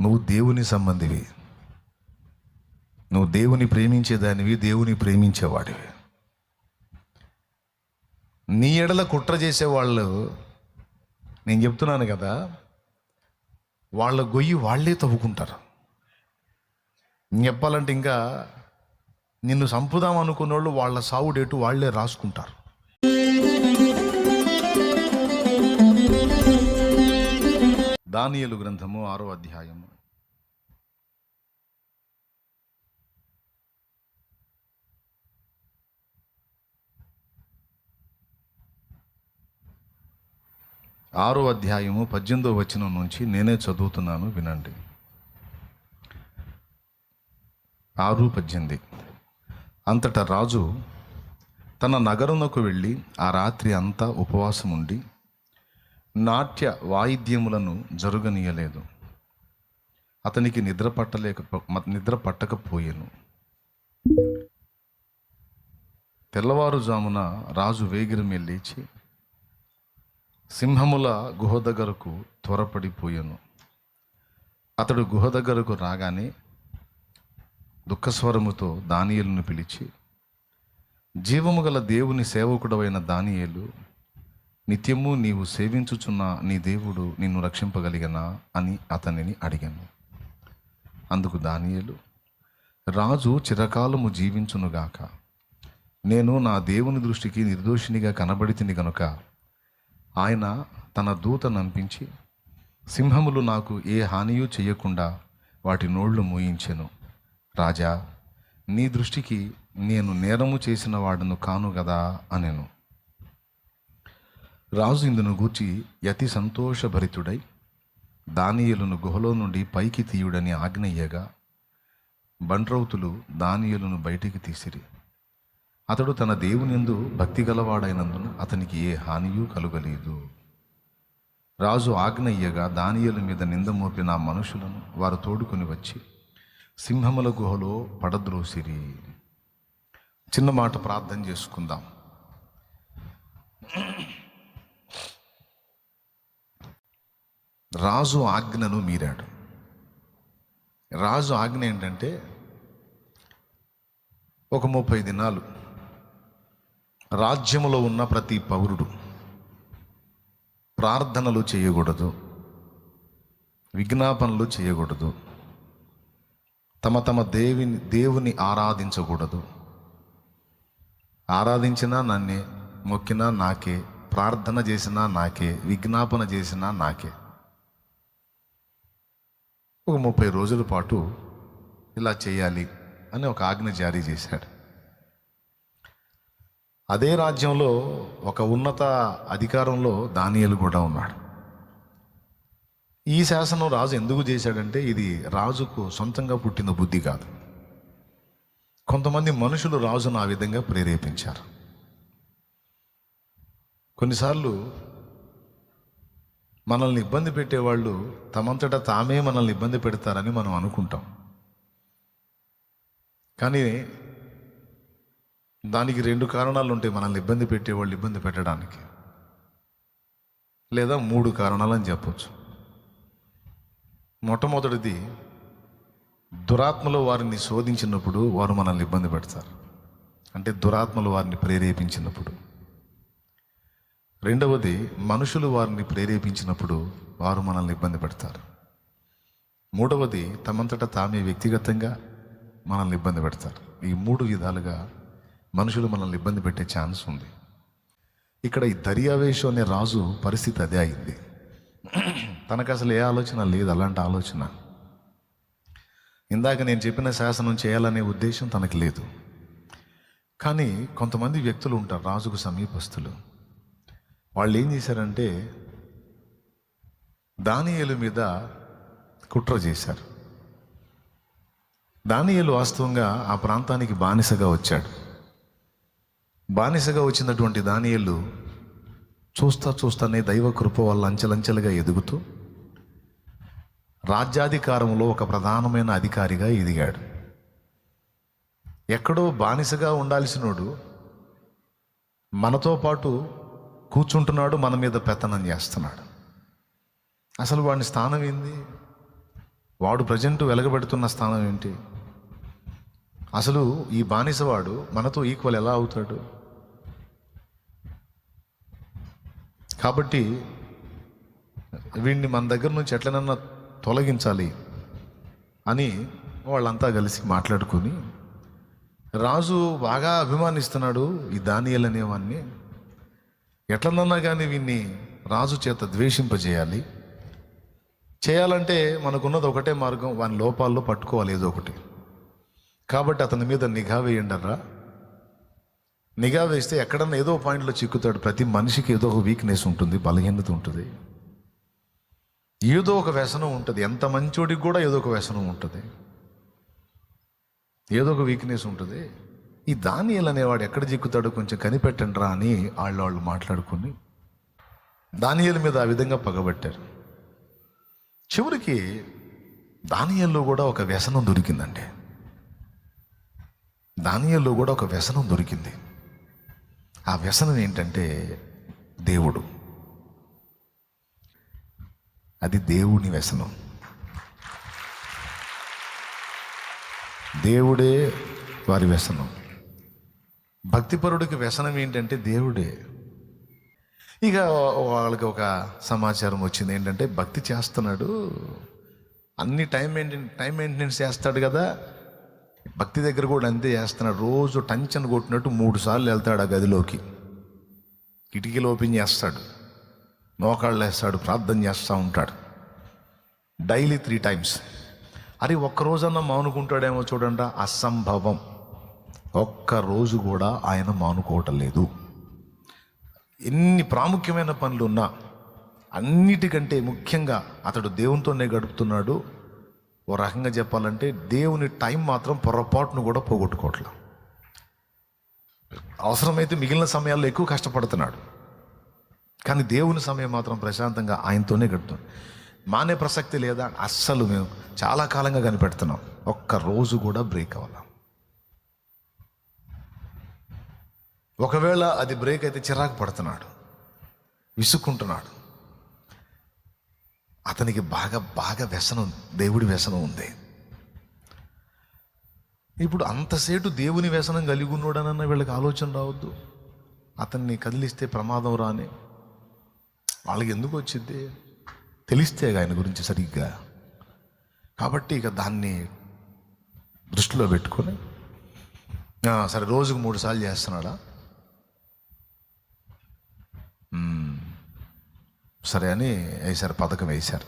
నువ్వు దేవుని సంబంధివి. నువ్వు దేవుని ప్రేమించేదానివి దేవుని ప్రేమించేవాడివి నీ ఎడల కుట్ర చేసేవాళ్ళు నేను చెప్తున్నాను కదా వాళ్ళ గొయ్యి వాళ్ళే తవ్వుకుంటారు. చెప్పాలంటే ఇంకా నిన్ను చంపుదాం అనుకున్న వాళ్ళు వాళ్ళ సావు డేటు వాళ్ళే రాసుకుంటారు. దానియలు గ్రంథము ఆరో అధ్యాయము. ఆరో అధ్యాయము పద్దెనిమిదో వచనం నుంచి నేనే చదువుతున్నాను వినండి. ఆరు పద్దెనిమిది. అంతటా రాజు తన నగరంలోకి వెళ్ళి ఆ రాత్రి అంతా ఉపవాసం ఉండి నాట్య వాయిద్యములను జరుగనీయలేదు. అతనికి నిద్ర పట్టలేక నిద్ర పట్టకపోయాను. తెల్లవారుజామున రాజు వేగిరమే లేచి సింహముల గుహ దగ్గరకు త్వరపడిపోయాను. అతడు గుహ దగ్గరకు రాగానే దుఃఖస్వరముతో దానియలను పిలిచి జీవము గల దేవుని సేవకుడవైన దానియేలు నిత్యము నీవు సేవించుచున్న నీ దేవుడు నిన్ను రక్షింపగలిగనా అని అతనిని అడిగాను. అందుకు దానియలు రాజు చిరకాలము జీవించునుగాక నేను నా దేవుని దృష్టికి నిర్దోషినిగా కనబడితిని గనుక ఆయన తన దూత నంపించి సింహములు నాకు ఏ హానియూ చేయకుండా వాటి నోళ్ళు మూయించెను. రాజా నీ దృష్టికి నేను నేరము చేసిన వాడును కాను గదా అనెను. రాజు ఇందును గూర్చి యతి సంతోషభరితుడై దానియలును గుహలో నుండి పైకి తీయుడని ఆజ్ఞయ్యగా బండ్రౌతులు దానియలును బయటికి తీసిరి. అతడు తన దేవునిందు భక్తి గలవాడైనందున అతనికి ఏ హానియూ కలుగలేదు. రాజు ఆజ్ఞయ్యగా దానియలు మీద నింద మోపిన మనుషులను వారు తోడుకొని వచ్చి సింహముల గుహలో పడద్రోసిరి. చిన్న మాట ప్రార్థన చేసుకుందాం. రాజు ఆజ్ఞను మీరాడు. రాజు ఆజ్ఞ ఏంటంటే ఒక ముప్పై దినాలు రాజ్యములో ఉన్న ప్రతి పౌరుడు ప్రార్థనలు చేయకూడదు విజ్ఞాపనలు చేయకూడదు తమ తమ దేవిని దేవుని ఆరాధించకూడదు. ఆరాధించినా నన్నే మొక్కినా నాకే ప్రార్థన చేసినా నాకే విజ్ఞాపన చేసినా నాకే. ఒక ముప్పై రోజుల పాటు ఇలా చేయాలి అని ఒక ఆజ్ఞ జారీ చేశాడు. అదే రాజ్యంలో ఒక ఉన్నత అధికారంలో దానియలు కూడా ఉన్నాడు. ఈ శాసనం రాజు ఎందుకు చేశాడంటే ఇది రాజుకు సొంతంగా పుట్టిన బుద్ధి కాదు. కొంతమంది మనుషులు రాజును ఆ విధంగా ప్రేరేపించారు. కొన్నిసార్లు మనల్ని ఇబ్బంది పెట్టేవాళ్ళు తమంతట తామే మనల్ని ఇబ్బంది పెడతారని మనం అనుకుంటాం. కానీ దానికి రెండు కారణాలు ఉంటాయి మనల్ని ఇబ్బంది పెట్టేవాళ్ళు ఇబ్బంది పెట్టడానికి. లేదా మూడు కారణాలు అని చెప్పొచ్చు. మొట్టమొదటిది దురాత్మలు వారిని శోధించినప్పుడు వారు మనల్ని ఇబ్బంది పెడతారు. అంటే దురాత్మలు వారిని ప్రేరేపించినప్పుడు. రెండవది మనుషులు వారిని ప్రేరేపించినప్పుడు వారు మనల్ని ఇబ్బంది పెడతారు. మూడవది తమంతట తామే వ్యక్తిగతంగా మనల్ని ఇబ్బంది పెడతారు. ఈ మూడు విధాలుగా మనుషులు మనల్ని ఇబ్బంది పెట్టే ఛాన్స్ ఉంది. ఇక్కడ ఈ దర్యావేశం అనే రాజు పరిస్థితి అదే అయింది. తనకు అసలు ఏ ఆలోచన లేదు అలాంటి ఆలోచన. ఇందాక నేను చెప్పిన శాసనం చేయాలనే ఉద్దేశం తనకి లేదు. కానీ కొంతమంది వ్యక్తులు ఉంటారు రాజుకు సమీపస్తులు వాళ్ళు ఏం చేశారంటే దానియలు మీద కుట్ర చేశారు. దానియలు వాస్తవంగా ఆ ప్రాంతానికి బానిసగా వచ్చాడు. బానిసగా వచ్చినటువంటి దానియలు చూస్తా చూస్తానే దైవ కృప వల్ల అంచెలంచెలుగా ఎదుగుతూ రాజ్యాధికారంలో ఒక ప్రధానమైన అధికారిగా ఎదిగాడు. ఎక్కడో బానిసగా ఉండాల్సినోడు మనతో పాటు కూర్చుంటున్నాడు మన మీద పెత్తనం చేస్తున్నాడు. అసలు వాడిని స్థానం ఏంది? వాడు ప్రజెంట్ వెలగబెడుతున్న స్థానం ఏంటి? అసలు ఈ బానిసవాడు మనతో ఈక్వల్ ఎలా అవుతాడు? కాబట్టి వీడిని మన దగ్గర నుంచి ఎట్లనన్నా తొలగించాలి అని వాళ్ళంతా కలిసి మాట్లాడుకొని రాజు బాగా అభిమానిస్తున్నాడు ఈ దానియల్ అనేవాన్ని ఎట్లనన్నా కానీ వీన్ని రాజు చేత ద్వేషింపజేయాలి. చేయాలంటే మనకున్నది ఒకటే మార్గం వాని లోపాల్లో పట్టుకోవాలి ఏదో ఒకటి. కాబట్టి అతని మీద నిఘా వేయండర్రా. నిఘా వేస్తే ఎక్కడన్నా ఏదో పాయింట్లో చిక్కుతాడు ప్రతి మనిషికి ఏదో ఒక వీక్నెస్ ఉంటుంది బలహీనత ఉంటుంది. ఏదో ఒక వ్యసనం ఉంటుంది ఎంత మంచోడికి కూడా ఏదో ఒక వ్యసనం ఉంటుంది. ఏదో ఒక వీక్నెస్ ఉంటుంది. ఈ దానియల్ అనేవాడు ఎక్కడ చిక్కుతాడో కొంచెం కనిపెట్టండి రా అని వాళ్ళు వాళ్ళు మాట్లాడుకుని దానియల్ మీద ఆ విధంగా పగబట్టారు. చివరికి దానియల్లో కూడా ఒక వ్యసనం దొరికిందండి. దానియల్లో కూడా ఒక వ్యసనం దొరికింది. ఆ వ్యసనం ఏంటంటే దేవుడు. అది దేవుని వ్యసనం. దేవుడే వారి వ్యసనం. భక్తిపరుడికి వ్యసనం ఏంటంటే దేవుడే. ఇక వాళ్ళకి ఒక సమాచారం వచ్చింది. ఏంటంటే భక్తి చేస్తున్నాడు. అన్ని టైం మెయింటెన్ టైం మెయింటెనెన్స్ చేస్తాడు కదా. భక్తి దగ్గర కూడా అంతే చేస్తున్నాడు. రోజు టంచన్ కొట్టినట్టు మూడు సార్లు వెళ్తాడు ఆ గదిలోకి. కిటికీలు ఓపెన్ చేస్తాడు. మోకాళ్ళు వేస్తాడు. ప్రార్థన చేస్తూ ఉంటాడు. Daily three times. అరే ఒక్క రోజన్నా మానుకుంటాడేమో చూడండి. అసంభవం. ఒక్క రోజు కూడా ఆయన మానుకోవటం లేదు ఎన్ని ప్రాముఖ్యమైన పనులు ఉన్నా అన్నిటికంటే ముఖ్యంగా అతడు దేవునితోనే గడుపుతున్నాడు. ఓ రకంగా చెప్పాలంటే దేవుని టైం మాత్రం పొరపాటును కూడా పోగొట్టుకోవట్లా. అవసరమైతే మిగిలిన సమయాల్లో ఎక్కువ కష్టపడుతున్నాడు. కానీ దేవుని సమయం మాత్రం ప్రశాంతంగా ఆయనతోనే గడుపుతుంది మానే ప్రసక్తి లేదా? అస్సలు మేము చాలా కాలంగా కనిపెడుతున్నాం. ఒక్క రోజు కూడా బ్రేక్ అవ్వాలి? ఒకవేళ అది బ్రేక్ అయితే చిరాకు పడుతున్నాడు. విసుక్కుంటున్నాడు. అతనికి బాగా బాగా వ్యసనం దేవుడి వ్యసనం ఉంది. ఇప్పుడు అంతసేటు దేవుని వ్యసనం కలిగి ఉన్నాడనన్న వీళ్ళకి ఆలోచన రావద్దు. అతన్ని కదిలిస్తే ప్రమాదం రాని. వాళ్ళకి ఎందుకు వచ్చింది? తెలిస్తే ఆయన గురించి సరిగ్గా. కాబట్టి ఇక దాన్ని దృష్టిలో పెట్టుకొని సరే రోజుకు మూడు సార్లు చేస్తున్నాడా? సరే అని వేశారు పథకం వేశారు.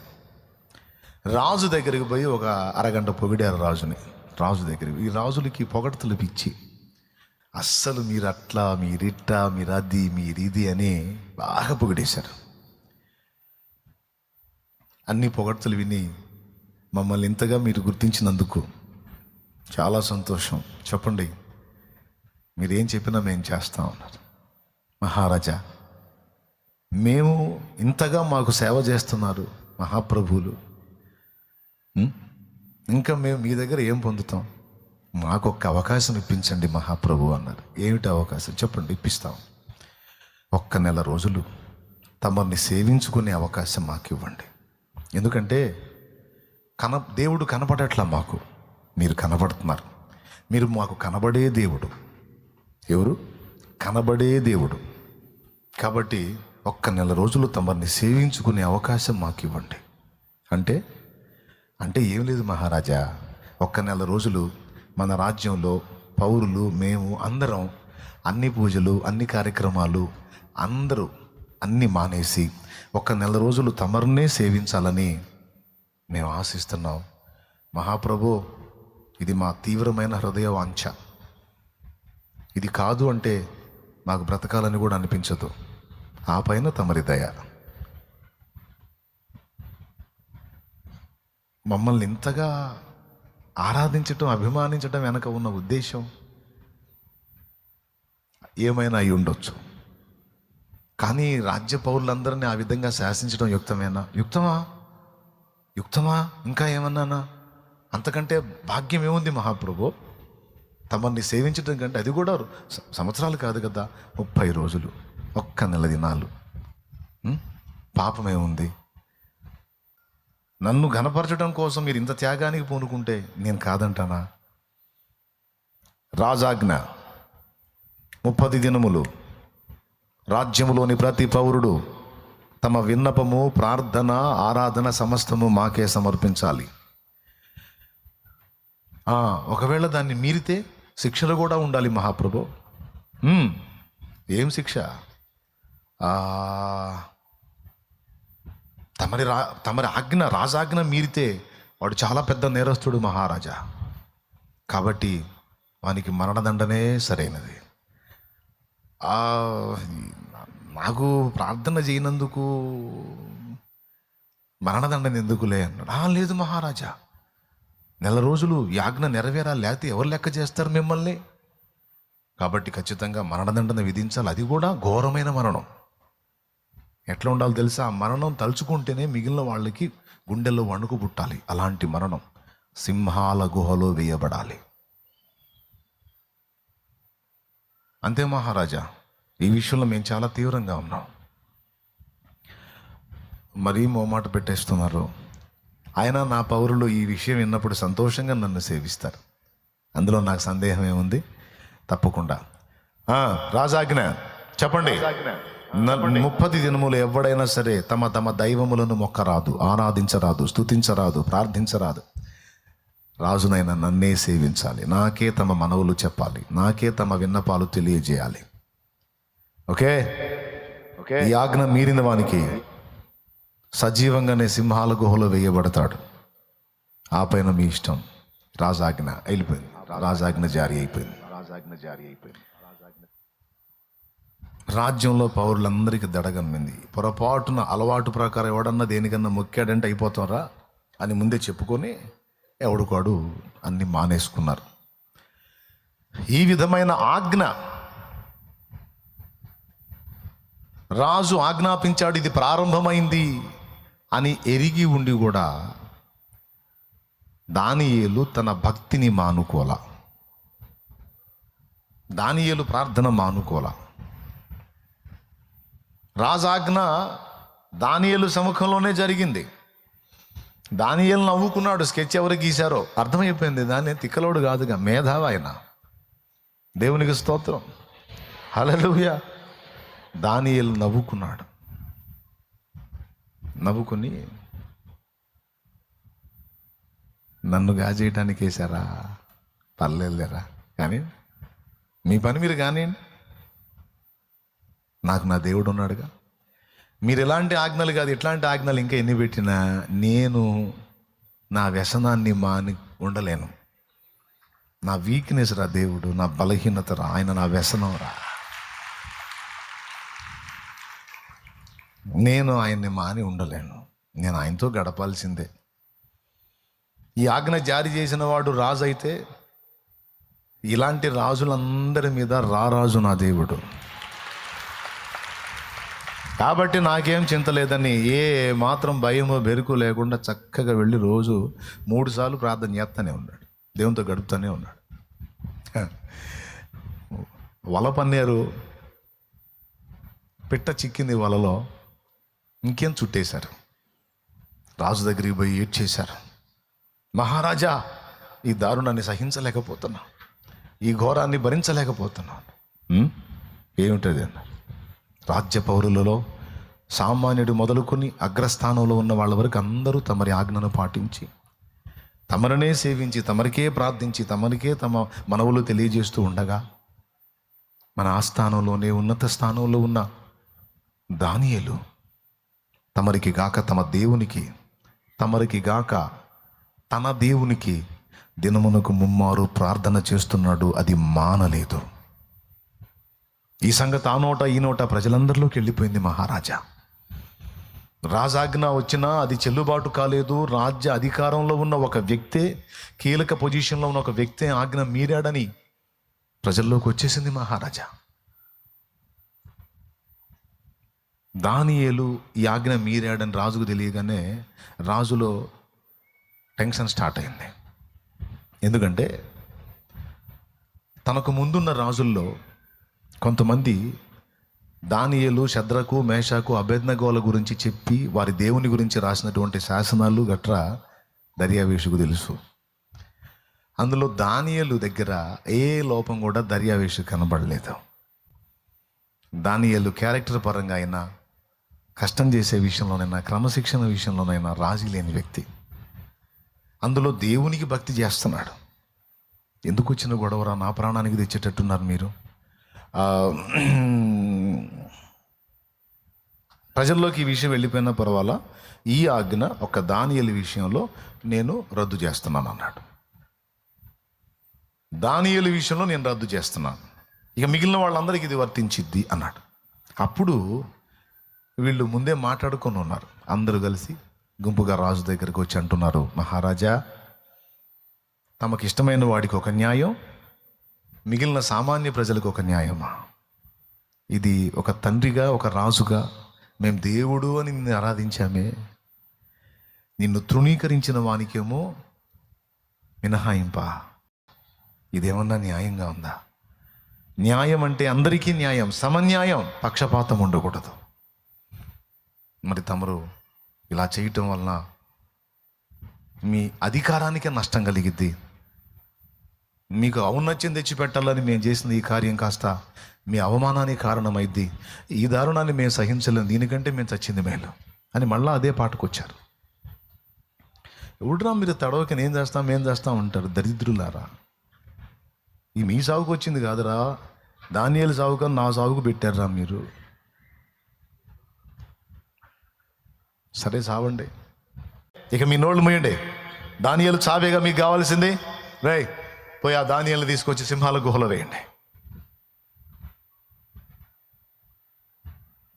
రాజు దగ్గరికి పోయి ఒక అరగంట పొగిడారు రాజుని. రాజు దగ్గరికి ఈ రాజులకి పొగడతలు పిచ్చి. అస్సలు మీరు అట్లా మీరిట్టా మీరు అది మీరు అని బాగా పొగిడేశారు. అన్ని పొగడ్తలు విని మమ్మల్ని ఇంతగా మీరు గుర్తించినందుకు చాలా సంతోషం. చెప్పండి మీరేం చెప్పినా మేము చేస్తాం అన్నారు మహారాజా మేము ఇంతగా మాకు సేవ చేస్తున్నారు మహాప్రభువులు. ఇంకా మేము మీ దగ్గర ఏం పొందుతాం? మాకు ఒక్క అవకాశం ఇప్పించండి మహాప్రభు అన్నారు. ఏమిటి అవకాశం? చెప్పండి ఇప్పిస్తాం. ఒక్క నెల రోజులు తమరిని సేవించుకునే అవకాశం మాకు ఇవ్వండి ఎందుకంటే కన దేవుడు కనపడట్లా మాకు. మీరు కనబడుతున్నారు మీరు మాకు కనబడే దేవుడు. ఎవరు? కనబడే దేవుడు. కాబట్టి ఒక్క నెల రోజులు తమరిని సేవించుకునే అవకాశం మాకు ఇవ్వండి అంటే? అంటే ఏం లేదు మహారాజా. ఒక్క నెల రోజులు మన రాజ్యంలో పౌరులు మేము అందరం అన్ని పూజలు అన్ని కార్యక్రమాలు అందరూ అన్ని మానేసి ఒక నెల రోజులు తమరునే సేవించాలని మేము ఆశిస్తున్నాం. మహాప్రభు ఇది మా తీవ్రమైన హృదయ వాంఛ. ఇది కాదు అంటే నాకు బ్రతకాలని కూడా అనిపించదు. ఆ పైన తమరి దయ. మమ్మల్ని ఇంతగా ఆరాధించటం అభిమానించటం వెనక ఉన్న ఉద్దేశం? ఏమైనా అయి ఉండొచ్చు. కానీ రాజ్య పౌరులందరినీ ఆ విధంగా శాసించడం యుక్తమేనా? యుక్తమా? యుక్తమా? ఇంకా ఏమన్నానా? అంతకంటే భాగ్యం ఏముంది మహాప్రభు? తమని సేవించడం కంటే అది కూడా సంవత్సరాలు కాదు కదా ముప్పై రోజులు. ఒక్క నెల. దినాలు ఉం? నన్ను ఘనపరచడం కోసం మీరు ఇంత త్యాగానికి పూనుకుంటే నేను కాదంటానా? రాజాజ్ఞ. ముప్పది దినములు. రాజ్యములోని ప్రతి పౌరుడు తమ విన్నపము ప్రార్థన ఆరాధన సమస్తము మాకే సమర్పించాలి. ఒకవేళ దాన్ని మీరితే శిక్షలు కూడా ఉండాలి మహాప్రభు. ఏం శిక్ష? తమరి రా తమరి ఆజ్ఞ రాజాజ్ఞ మీరితే వాడు చాలా పెద్ద నేరస్తుడు మహారాజా. కాబట్టి వానికి మరణదండనే సరైనది. ఆ, నాకు ప్రార్థన చేయనందుకు మరణదండన ఎందుకులే అన్నాడు. లేదు మహారాజా. నెల రోజులు యాజ్ఞ నెరవేరా లేకపోతే ఎవరు లెక్క చేస్తారు మిమ్మల్ని? కాబట్టి ఖచ్చితంగా మరణదండన విధించాలి. అది కూడా ఘోరమైన మరణం. ఎట్లా ఉండాలో తెలుసా? ఆ మరణం తలుచుకుంటేనే మిగిలిన వాళ్ళకి గుండెల్లో వణుకు పుట్టాలి. అలాంటి మరణం సింహాల గుహలో వేయబడాలి. అంతే మహారాజా. ఈ విషయంలో మేము చాలా తీవ్రంగా ఉన్నాం. మరీ మోమాట పెట్టేస్తున్నారు. ఆయన నా పౌరులు ఈ విషయం విన్నప్పుడు సంతోషంగా నన్ను సేవిస్తారు. అందులో నాకు సందేహం ఏముంది? తప్పకుండా. ఆ, రాజాజ్ఞ. చెప్పండి. ముప్పది దినములు ఎవడైనా సరే తమ తమ దైవములను మొక్కరాదు ఆరాధించరాదు స్తుతించరాదు ప్రార్థించరాదు. రాజునైనా నన్నే సేవించాలి. నాకే తమ మనవులు చెప్పాలి. నాకే తమ విన్నపాలు తెలియజేయాలి. ఓకే? ఓకే. ఈ ఆజ్ఞ మీరిన వానికి సజీవంగానే సింహాల గుహలో వేయబడతాడు. ఆ పైన మీ ఇష్టం. రాజాజ్ఞ వెళ్ళిపోయింది రాజాజ్ఞ జారీ అయిపోయింది. రాజాజ్ఞ జారీ అయిపోయింది. రాజ్యంలో పౌరులందరికీ దడగమ్మింది. పొరపాటున అలవాటు ప్రకారం ఎవడన్నా దేనికన్నా మొక్కాడంటే అయిపోతారా అని ముందే చెప్పుకొని ఎవడుకాడు అన్ని మానేసుకున్నారు. ఈ విధమైన ఆజ్ఞ రాజు ఆజ్ఞాపించాడు ఇది ప్రారంభమైంది అని ఎరిగి ఉండి కూడా దానియేలు తన భక్తిని మానుకోల. దానియేలు ప్రార్థన మానుకోల. రాజాజ్ఞ దానియలు సముఖంలోనే జరిగింది. దానియలు నవ్వుకున్నాడు స్కెచ్ ఎవరు గీశారో. అర్థమైపోయింది దాని తిక్కలోడు కాదుగా మేధావి ఆయన. దేవునికి స్తోత్రం. హలలుయ దానియలు నవ్వుకున్నాడు. నవ్వుకుని నన్ను గాజేయటానికి వేశారా పర్లేదులేరా? కానీ మీ పని మీరు కానివ్వండి నాకు నా దేవుడు ఉన్నాడుగా. మీరు ఎలాంటి ఆజ్ఞలు కాదు ఎట్లాంటి ఆజ్ఞలు ఇంకా ఎన్ని పెట్టినా నేను నా వ్యసనాన్ని మాని ఉండలేను. నా వీక్నెస్ రా దేవుడు నా బలహీనత రా. ఆయన నా వ్యసనం రా. నేను ఆయన్ని మాని ఉండలేను. నేను ఆయనతో గడపాల్సిందే. ఈ ఆజ్ఞ జారీ చేసిన వాడు రాజు అయితే ఇలాంటి రాజులందరి మీద రారాజు నా దేవుడు. కాబట్టి నాకేం చింత లేదని ఏ మాత్రం భయమో బెరుకు లేకుండా చక్కగా వెళ్ళి రోజు మూడుసార్లు ప్రార్థన చేస్తూనే ఉన్నాడు. దేవునితో గడుపుతూనే ఉన్నాడు. వల పన్నేరు పిట్ట చిక్కింది వలలో ఇంకేం చుట్టేశారు? రాజు దగ్గరికి పోయి ఏడ్చేశారు మహారాజా ఈ దారుణాన్ని సహించలేకపోతున్నా. ఈ ఘోరాన్ని భరించలేకపోతున్నాను "ఉం? ఏమిటది అన్నారు రాజ్య పౌరులలో సామాన్యుడు మొదలుకొని అగ్రస్థానంలో ఉన్న వాళ్ళ వరకు అందరూ తమరి ఆజ్ఞను పాటించి తమరనే సేవించి తమరికే ప్రార్థించి తమరికే తమ మనవులు తెలియజేస్తూ ఉండగా మన ఆస్థానంలోనే ఉన్నత స్థానంలో ఉన్న దానియేలు తమరికి గాక తమ దేవునికి తమరికి గాక తన దేవునికి దినమునకు ముమ్మారు ప్రార్థన చేస్తున్నాడు అది మానలేదు. ఈ సంగతి ఆ నోట ఈ నోట ప్రజలందరిలోకి వెళ్ళిపోయింది మహారాజా. రాజాజ్ఞ వచ్చినా అది చెల్లుబాటు కాలేదు. రాజ్య అధికారంలో ఉన్న ఒక వ్యక్తే కీలక పొజిషన్లో ఉన్న ఒక వ్యక్తే ఆజ్ఞ మీరాడని ప్రజల్లోకి వచ్చేసింది మహారాజా. దానియేలు ఈ ఆజ్ఞ మీరాడని రాజుకు తెలియగానే రాజులో టెన్షన్ స్టార్ట్ అయింది. ఎందుకంటే తనకు ముందున్న రాజుల్లో కొంతమంది దానియలు శద్రకు మేషాకు అభేజ్ఞగోల గురించి చెప్పి వారి దేవుని గురించి రాసినటువంటి శాసనాలు గట్రా దర్యావేషుకు తెలుసు. అందులో దానియలు దగ్గర ఏ లోపం కూడా దర్యావేషు కనబడలేదు. దానియలు క్యారెక్టర్ పరంగా అయినా కష్టం చేసే విషయంలోనైనా క్రమశిక్షణ విషయంలోనైనా రాజీ లేని వ్యక్తి. అందులో దేవునికి భక్తి చేస్తున్నాడు. ఎందుకు వచ్చిన గొడవరా? నా ప్రాణానికి తెచ్చేటట్టున్నారు మీరు? ప్రజల్లోకి ఈ విషయం వెళ్ళిపోయినా పర్వాలా? ఈ ఆజ్ఞ ఒక దానియలు విషయంలో నేను రద్దు చేస్తున్నాను అన్నాడు. దానియలు విషయంలో నేను రద్దు చేస్తున్నాను. ఇక మిగిలిన వాళ్ళందరికీ ఇది వర్తించిద్ది అన్నాడు. అప్పుడు వీళ్ళు ముందే మాట్లాడుకొని ఉన్నారు. అందరూ కలిసి గుంపుగా రాజు దగ్గరికి వచ్చి అంటున్నారు మహారాజా తమకిష్టమైన వాడికి ఒక న్యాయం మిగిలిన సామాన్య ప్రజలకు ఒక న్యాయమా? ఇది ఒక తండ్రిగా ఒక రాజుగా మేము దేవుడు అని నిన్ను ఆరాధించామే. నిన్ను తృణీకరించిన వానికేమో మినహాయింప. ఇదేమన్నా న్యాయంగా ఉందా? న్యాయం అంటే అందరికీ న్యాయం సమన్యాయం. పక్షపాతం ఉండకూడదు. మరి తమరు ఇలా చేయటం వలన మీ అధికారానికే నష్టం కలిగిద్ది. మీకు ఔన్నత్యం తెచ్చిపెట్టాలని మేము చేసిన ఈ కార్యం కాస్త మీ అవమానానికి కారణమైద్ది. ఈ దారుణాన్ని మేము సహించలేము దీనికంటే మేము చచ్చింది మేలు అని మళ్ళీ అదే పాటకు వచ్చారు ఎవడురా మీరు తడవకి నేను చేస్తాం ఏం చేస్తాం అంటారు దరిద్రులారా. ఈ మీ సాగుకు వచ్చింది కాదురా. ధాన్యాల సాగుకు నా సాగుకు పెట్టారా మీరు. సరే సావండి. ఇక మీ నోళ్ళు మూయండి. ధాన్యాలు చావేగా మీకు కావాల్సింది. రై పోయి ఆ ధాన్యాలను తీసుకొచ్చి సింహాల గుహలో వేయండి.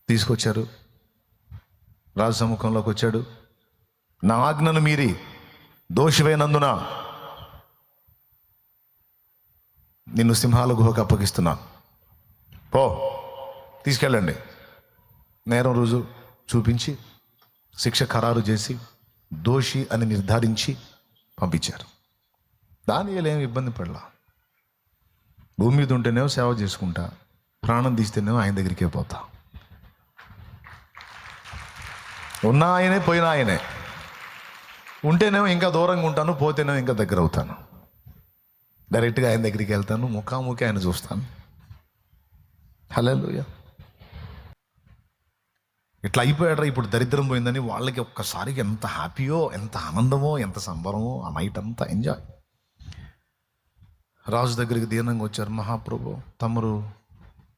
తీసుకొచ్చారు. రాజసముఖంలోకి వచ్చాడు. నా ఆజ్ఞను మీరి దోషమైనందున నిన్ను సింహాల గుహకు అప్పగిస్తున్నాను. పో తీసుకెళ్ళండి. నేరం రోజు చూపించి శిక్ష ఖరారు చేసి దోషి అని నిర్ధారించి పంపించారు. దాని ఏమి ఇబ్బంది పడలా. భూమి మీద ఉంటేనేమో సేవ చేసుకుంటా ప్రాణం తీస్తేనేమో ఆయన దగ్గరికే పోతా. ఉన్న ఆయనే పోయిన ఆయనే. ఉంటేనేమో ఇంకా దూరంగా ఉంటాను పోతేనేమో ఇంకా దగ్గర అవుతాను. డైరెక్ట్గా ఆయన దగ్గరికి వెళ్తాను ముఖాముఖి ఆయన చూస్తాను. హలో ఇట్లా అయిపోయాడరా ఇప్పుడు దరిద్రం పోయిందని వాళ్ళకి ఒక్కసారికి ఎంత హ్యాపీయో ఎంత ఆనందమో ఎంత సంబరమో ఆ నైట్ అంతా ఎంజాయ్. రాజు దగ్గరికి దీనంగా వచ్చారు. మహాప్రభు తమరు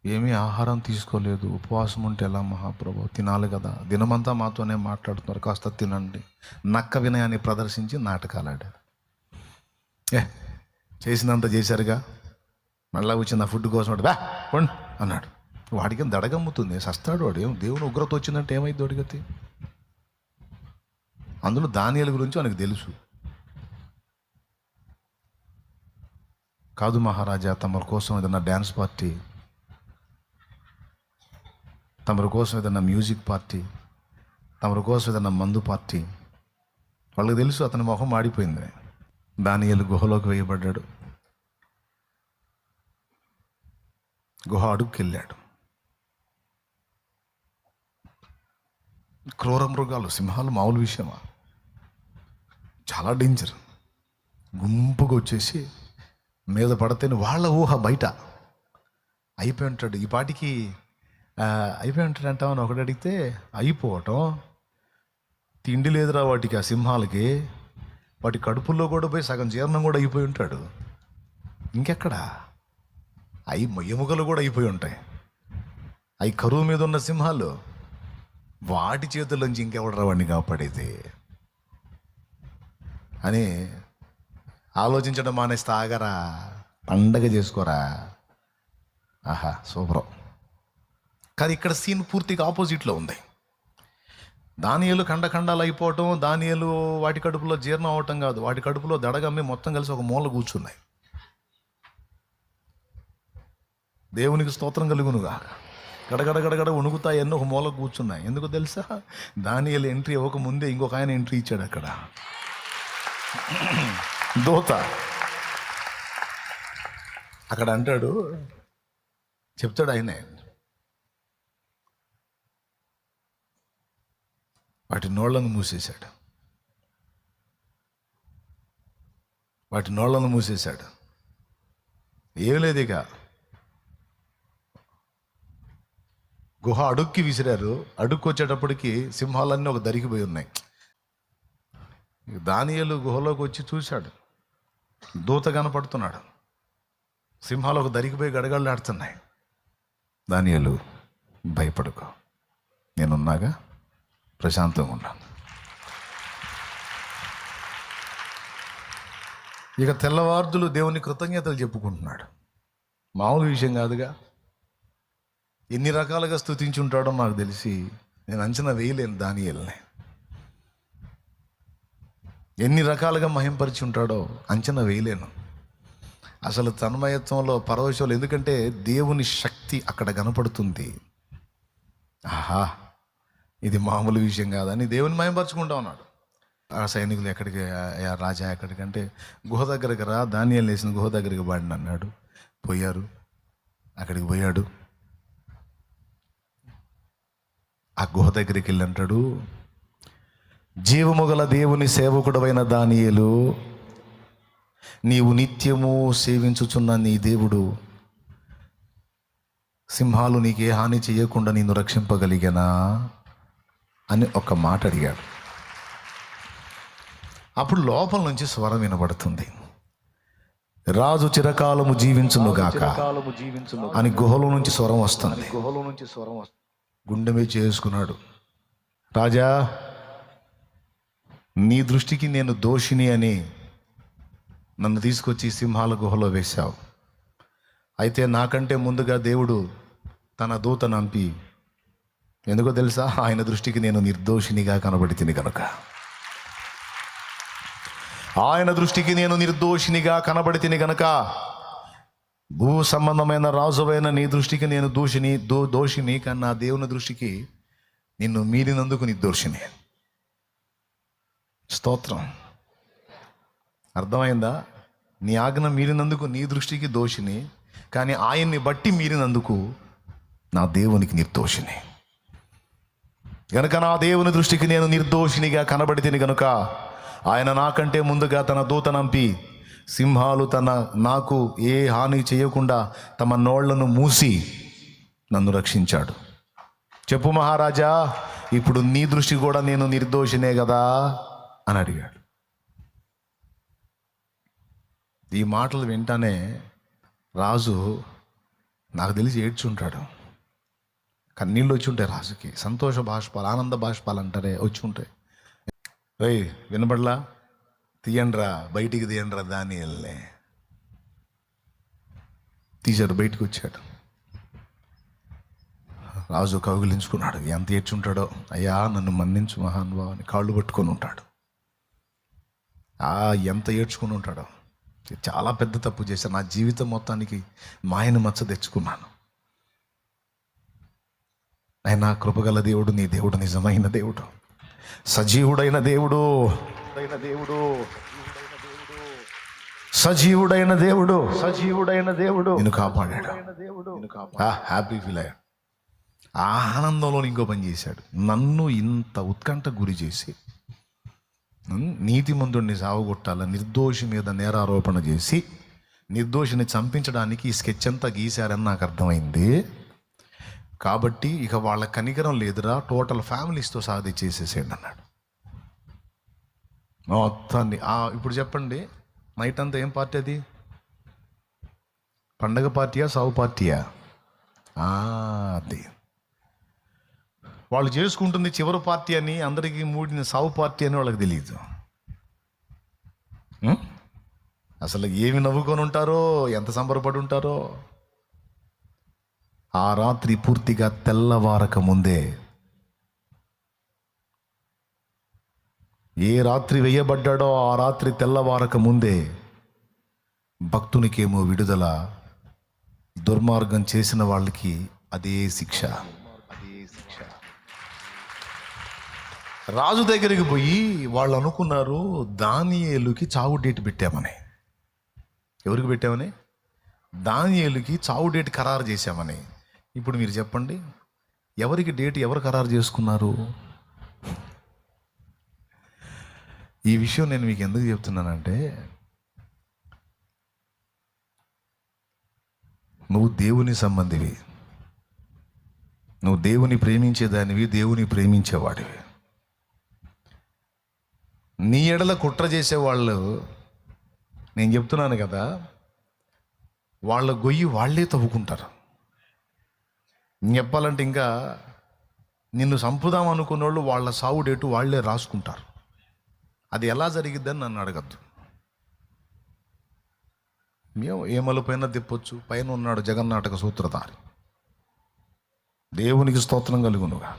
ఏమీ ఆహారం తీసుకోలేదు. ఉపవాసం ఉంటే ఎలా మహాప్రభు? తినాలి కదా. దినమంతా మాతోనే మాట్లాడుతున్నారు. కాస్త తినండి. నక్క వినయాన్ని ప్రదర్శించి నాటకాలు ఆడారు. ఏ చేసినంత చేశారుగా? మళ్ళా వచ్చిన ఫుడ్ కోసం బా పండు అన్నాడు. వాడికి దడగమ్ముతుంది. సస్తాడు వాడు. ఏం దేవుని ఉగ్రత వచ్చిందంటే ఏమైంది వాడి గతి? అందులో ధాన్యాల గురించి మనకు తెలుసు. కాదు మహారాజా తమరి కోసం ఏదన్నా డ్యాన్స్ పార్టీ తమరి కోసం ఏదన్నా మ్యూజిక్ పార్టీ తమరి కోసం ఏదన్నా మందు పార్టీ. వాళ్ళకి తెలుసు అతని మొహం మాడిపోయింది. దానియలు గుహలోకి వేయబడ్డాడు. గుహ అడుగుకెళ్ళాడు క్రూర మృగాలు సింహాలు మామూలు విషయమా? చాలా డేంజర్ గుంపుగా వచ్చేసి మీద పడితేనే వాళ్ళ ఊహ బయట. అయిపోయి ఉంటాడు. ఈ పాటికి అయిపోయి ఉంటాడు అంటామని ఒకటి అడిగితే అయిపోవటం. తిండి లేదురా వాటికి ఆ సింహాలకి. వాటి కడుపుల్లో కూడా పోయి సగం జీర్ణం కూడా అయిపోయి ఉంటాడు. ఇంకెక్కడ? అవి ఎముకలు కూడా అయిపోయి ఉంటాయి. అవి కరువు మీద ఉన్న సింహాలు. వాటి చేతుల్లోంచి ఇంకెవడరా వాడిని కాపాడేది? అని ఆలోచించడం మానేస్తే ఆగరా? పండగ చేసుకోరా? ఆహా సూపరం. కానీ ఇక్కడ సీన్ పూర్తిగా ఆపోజిట్లో ఉంది. దానియలు ఖండఖండాలు అయిపోవటం దానియలు వాటి కడుపులో జీర్ణం అవటం కాదు. వాటి కడుపులో దడగమ్మి మొత్తం కలిసి ఒక మూల కూర్చున్నాయి. దేవునికి స్తోత్రం కలుగునుగా. గడగడ గడగడ వణుకుతాయి ఎన్నో ఒక మూల కూర్చున్నాయి. ఎందుకు తెలుసా? దానియలు ఎంట్రీ ఇవ్వకముందే ఇంకొక ఆయన ఎంట్రీ ఇచ్చాడు అక్కడ. దూత. అక్కడ అంటాడు చెప్తాడు ఆయన వాటి నోళ్ళను మూసేశాడు. వాటి నోళ్ళను మూసేశాడు. ఏం లేదు ఇక గుహ అడుక్కి విసిరారు. అడుక్కు వచ్చేటప్పటికి సింహాలన్నీ ఒక దరికిపోయి ఉన్నాయి. దానియలు గుహలోకి వచ్చి చూశాడు. దూత కనపడుతున్నాడు. సింహాలు ఒక దరికిపోయి గడగడలాడుతున్నాయి దానియలు భయపడుకో. నేనున్నాగా ప్రశాంతంగా ఉన్నాను. ఇక తెల్లవార్దులు దేవుని కృతజ్ఞతలు చెప్పుకుంటున్నాడు. మామూలు విషయం కాదుగా. ఎన్ని రకాలుగా స్థుతించుంటాడో నాకు తెలిసి నేను అంచనా వేయలేను దానియల్ని. ఎన్ని రకాలుగా మహింపరిచి ఉంటాడో అంచనా వేయలేను. అసలు తన్మయత్వంలో పరవశంలో ఎందుకంటే దేవుని శక్తి అక్కడ కనపడుతుంది. ఆహా ఇది మామూలు విషయం కాదని దేవుని మయంపరచుకుంటా ఉన్నాడు. ఆ సైనికులు ఎక్కడికి రాజా ఎక్కడికంటే గుహ దగ్గరికి రా ధాన్యాలు వేసిన గుహ దగ్గరికి బాడిని అన్నాడు. పోయారు. అక్కడికి పోయాడు. ఆ గుహ దగ్గరికి వెళ్ళి అంటాడు జీవము గల దేవుని సేవకుడమైన దానియేలు నీవు నిత్యము సేవించుచున్న నీ దేవుడు సింహాలు నీకే హాని చేయకుండా నిన్ను రక్షింపగలిగనా? అని ఒక మాట అడిగాడు. అప్పుడు లోపల నుంచి స్వరం వినబడుతుంది. రాజు చిరకాలము జీవించునుగాక అని గుహలో నుంచి స్వరం వస్తుంది. గుహలో నుంచి స్వరం వస్తుంది. గుండె మీద చేసుకున్నాడు. రాజా నీ దృష్టికి నేను దోషిని అని నన్ను తీసుకొచ్చి సింహాల గుహలో వేశావు. అయితే నాకంటే ముందుగా దేవుడు తన దూత నంపి ఎందుకో తెలుసా? ఆయన దృష్టికి నేను నిర్దోషినిగా కనబడితిని కనుక ఆయన దృష్టికి నేను నిర్దోషినిగా కనబడితిని గనుక భూ సంబంధమైన రాజువైన నీ దృష్టికి నేను దోషిని దో దోషిని కన్నా దేవుని దృష్టికి నిన్ను మీరినందుకు నిర్దోషిని స్తోత్రం. అర్థమైందా? నీ ఆజ్ఞ మీరినందుకు నీ దృష్టికి దోషిని కానీ ఆయన్ని బట్టి మీరినందుకు నా దేవునికి నిర్దోషిని. గనుక నా దేవుని దృష్టికి నేను నిర్దోషినిగా కనబడితేని గనుక ఆయన నాకంటే ముందుగా తన దూత నంపి సింహాలు తన నాకు ఏ హాని చేయకుండా తమ నోళ్ళను మూసి నన్ను రక్షించాడు. చెప్పు మహారాజా ఇప్పుడు నీ దృష్టి కూడా నేను నిర్దోషినే కదా అని అడిగాడు. ఈ మాటలు వింటానే రాజు నాకు తెలిసి ఏడ్చుంటాడు. కన్నీళ్ళు వచ్చి ఉంటాయి రాజుకి. సంతోష బాష్పాలు ఆనంద బాష్పాలు అంటారే వచ్చి ఉంటాయి. రే వినబడలా? తీయండ్రా బయటికి తీయండ్రా దాని వెళ్ళే తీశాడు బయటికి వచ్చాడు. రాజు కౌగిలించుకున్నాడు. ఎంత ఏడ్చుంటాడో? అయ్యా నన్ను మన్నించు మహానుభావాన్ని కాళ్ళు పట్టుకొని ఉంటాడు. ఎంత ఏడ్చుకుని ఉంటాడో చాలా పెద్ద తప్పు చేశాను నా జీవితం మొత్తానికి మాయను మచ్చ తెచ్చుకున్నాను. ఆయన కృపగల దేవుడు నీ దేవుడు నిజమైన దేవుడు. సజీవుడైన దేవుడు. దేవుడు. సజీవుడైన దేవుడు. సజీవుడైన దేవుడు. నిన్ను కాపాడాడు. దేవుడు. ఆ, హ్యాపీ ఫీల్ అయ్యాడు. ఆ ఆనందంలో ఇంకో పని చేశాడు. నన్ను ఇంత ఉత్కంఠ గురి చేసి నీతిమంతుడిని సావగొట్టాల నిర్దోషి మీద నేరారోపణ చేసి నిర్దోషిని చంపించడానికి ఈ స్కెచ్ అంతా గీశారని నాకు అర్థమైంది. కాబట్టి ఇక వాళ్ళ కనికరం లేదురా టోటల్ ఫ్యామిలీస్తో సాధి చేసేసేయండి అన్నాడు. మొత్తాన్ని ఇప్పుడు చెప్పండి నైట్ అంతా ఏం పార్టీ అది? పండగ పార్టీయా సావు పార్టీయా ఆ, అది. వాళ్ళు చేసుకుంటుంది చివరి పార్టీ అని అందరికీ మూడిన సావు పార్టీ అని వాళ్ళకి తెలియదు అసలు ఏమి నవ్వుకొని ఉంటారో ఎంత సంబరపడి ఉంటారో. ఆ రాత్రి పూర్తిగా తెల్లవారక ముందే ఏ రాత్రి వేయబడ్డాడో ఆ రాత్రి తెల్లవారక ముందే భక్తునికేమో విడుదల దుర్మార్గం చేసిన వాళ్ళకి అదే శిక్ష అదే శిక్ష రాజు దగ్గరికి పోయి వాళ్ళు అనుకున్నారు దానియేలుకి చావు డేట్ పెట్టామని. ఎవరికి పెట్టామని? దానియేలుకి చావు డేట్ ఖరారు చేశామని. ఇప్పుడు మీరు చెప్పండి ఎవరికి డేట్ ఎవరు ఖరారు చేసుకున్నారు? ఈ విషయం నేను మీకు ఎందుకు చెప్తున్నానంటే నువ్వు దేవుని సంబంధివి. నువ్వు దేవుని ప్రేమించేదానివి దేవుని ప్రేమించేవాడివి. నీ ఎడల కుట్ర చేసేవాళ్ళు నేను చెప్తున్నాను కదా వాళ్ళ గొయ్యి వాళ్ళే తవ్వుకుంటారు. నేను చెప్పాలంటే ఇంకా నిన్ను చంపుదాం అనుకున్న వాళ్ళు వాళ్ళ సావు డేటు వాళ్ళే రాసుకుంటారు. అది ఎలా జరిగిద్దని నన్ను అడగద్దు. మేము ఏమలు పైన తిప్పొచ్చు పైన ఉన్నాడు జగన్నాటక సూత్రధారి. దేవునికి స్తోత్రం కలుగునుగా.